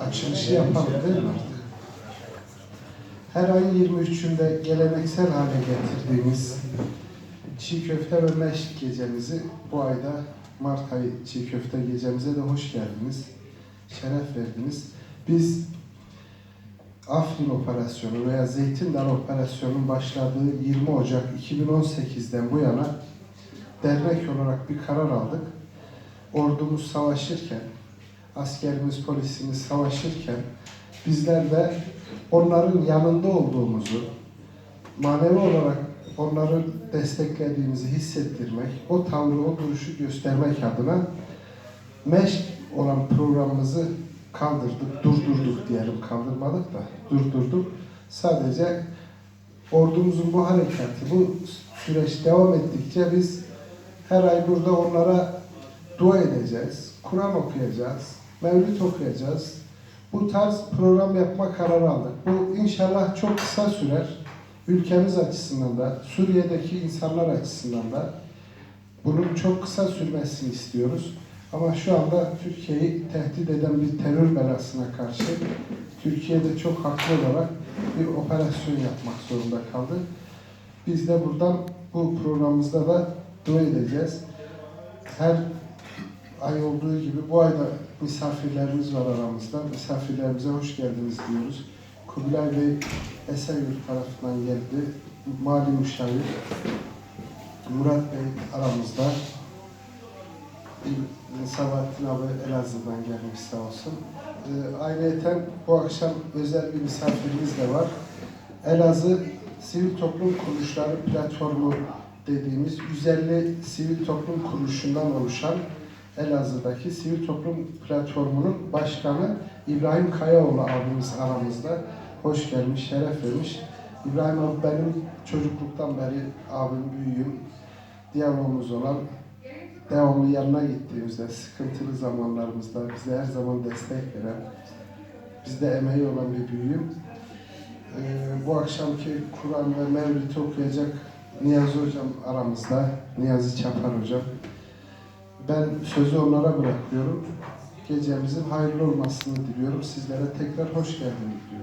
açılışı yapalım değil mi? Her ayın 23'ünde geleneksel hale getirdiğimiz çiğ köfte ve meşk gecemizi bu ayda Mart ayı çiğ köfte gecemize de hoş geldiniz. Şeref verdiniz. Biz Afrin operasyonu veya Zeytin Dalı operasyonunun başladığı 20 Ocak 2018'den bu yana dernek olarak bir karar aldık. Ordumuz savaşırken, askerimiz, polisimiz savaşırken bizler de onların yanında olduğumuzu, manevi olarak onları desteklediğimizi hissettirmek, o tavrı, o duruşu göstermek adına meşk olan programımızı kaldırdık, durdurduk diyelim, kaldırmadık da durdurduk. Sadece ordumuzun bu harekatı, bu süreç devam ettikçe biz her ay burada onlara dua edeceğiz, Kur'an okuyacağız, Mevlüt okuyacağız. Bu tarz program yapma kararı aldık. Bu inşallah çok kısa sürer. Ülkemiz açısından da, Suriye'deki insanlar açısından da bunun çok kısa sürmesini istiyoruz. Ama şu anda Türkiye'yi tehdit eden bir terör belasına karşı Türkiye'de çok haklı olarak bir operasyon yapmak zorunda kaldı. Biz de buradan bu programımızda da dua edeceğiz. Her ay olduğu gibi bu ayda misafirlerimiz var aramızda. Misafirlerimize hoş geldiniz diyoruz. Kubilay Bey Esenyurt tarafından geldi. Mali Müşavir Murat Bey aramızda. Sabahattin abi Elazığ'dan gelmiş sağ olsun. Ee, ayrıyeten bu akşam özel bir misafirimiz de var. Elazığ Sivil Toplum Kuruluşları Platformu dediğimiz 150 sivil toplum kuruluşundan oluşan Elazığ'daki Sivil Toplum Platformu'nun başkanı İbrahim Kayaoğlu abimiz aramızda. Hoş gelmiş, şeref vermiş. İbrahim abi benim çocukluktan beri abim, büyüğüm. Diyalogumuz olan, devamlı yanına gittiğimizde, sıkıntılı zamanlarımızda bize her zaman destek veren, bizde emeği olan bir büyüğüm. Ee, bu akşamki Kur'an ve Mevlid'i okuyacak Niyazi Hocam aramızda, Niyazi Çapar Hocam. Ben sözü onlara bırakıyorum. Gecemizin hayırlı olmasını diliyorum. Sizlere tekrar hoş geldiniz diyorum.